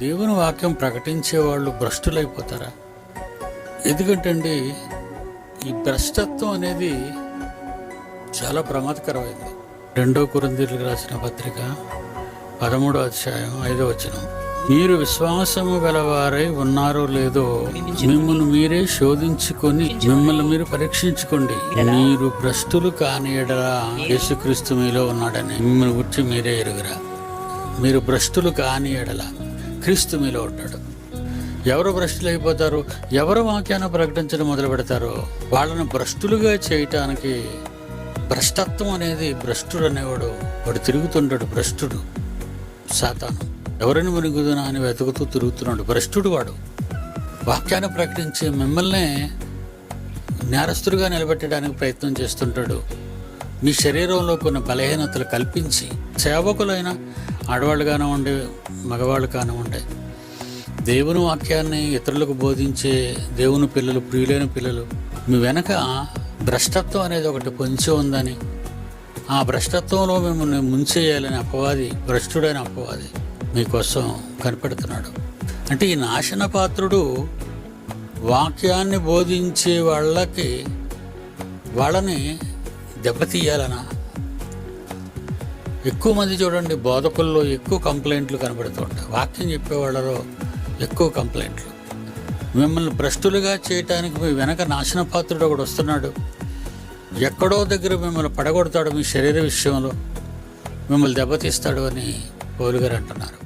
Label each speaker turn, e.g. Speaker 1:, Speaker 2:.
Speaker 1: దేవుని వాక్యం ప్రకటించే వాళ్ళు భ్రష్టులైపోతారా? ఎందుకంటే అండి ఈ భ్రష్టత్వం అనేది చాలా ప్రమాదకరమైంది. రెండో కురందీలకు రాసిన పత్రిక పదమూడో అధ్యాయం ఐదో వచనం. మీరు విశ్వాసము గలవారై ఉన్నారో లేదో మిమ్మల్ని మీరే శోధించుకొని మిమ్మల్ని మీరు పరీక్షించుకోండి. మీరు భ్రష్టులు కాని ఎడలా యేసుక్రీస్తు మీలో ఉన్నాడని మిమ్మల్ని గురించి మీరే ఎరుగురా. మీరు భ్రష్టులు కాని క్రీస్తు మీలో ఉంటాడు. ఎవరు భ్రష్టులు అయిపోతారు? ఎవరు వాక్యాన్ని ప్రకటించడం మొదలు పెడతారో? వాళ్ళను భ్రష్టులుగా చేయటానికి భ్రష్టత్వం అనేది భ్రష్టుడు అనేవాడు వాడు తిరుగుతుంటాడు భ్రష్టుడు సాతాను. ఎవరిని మునిగుదునా అని వెతుకుతూ తిరుగుతున్నాడు భ్రష్టుడు వాడు. వాక్యాన్ని ప్రకటించి మిమ్మల్నే నేరస్తుడిగా నిలబెట్టడానికి ప్రయత్నం చేస్తుంటాడు. మీ శరీరంలో కొన్ని బలహీనతలు కల్పించి సేవకులైన ఆడవాళ్ళు కానివ్వండి మగవాళ్ళు కానివ్వండి దేవుని వాక్యాన్ని ఇతరులకు బోధించే దేవుని పిల్లలు ప్రియులైన పిల్లలు మీ వెనక భ్రష్టత్వం అనేది ఒకటి పొంచి ఉందని ఆ భ్రష్టత్వంలో మిమ్మల్ని ముంచేయాలని అపవాది భ్రష్టుడైన అపవాది మీకోసం కనిపెడుతున్నాడు. అంటే ఈ నాశన పాత్రుడు వాక్యాన్ని బోధించే వాళ్ళకి వాళ్ళని దెబ్బతీయాలనా? ఎక్కువ మంది చూడండి బోధకుల్లో ఎక్కువ కంప్లైంట్లు కనబడుతుంటాయి వాక్యం చెప్పేవాళ్ళలో ఎక్కువ కంప్లైంట్లు. మిమ్మల్ని భ్రష్టులుగా చేయటానికి మీ వెనక నాశన పాత్రుడు ఒకడు వస్తున్నాడు. ఎక్కడో దగ్గర మిమ్మల్ని పడగొడతాడు మీ శరీర విషయంలో. మిమ్మల్ని దెబ్బతీస్తాడు అని పోలుగారు అంటున్నారు.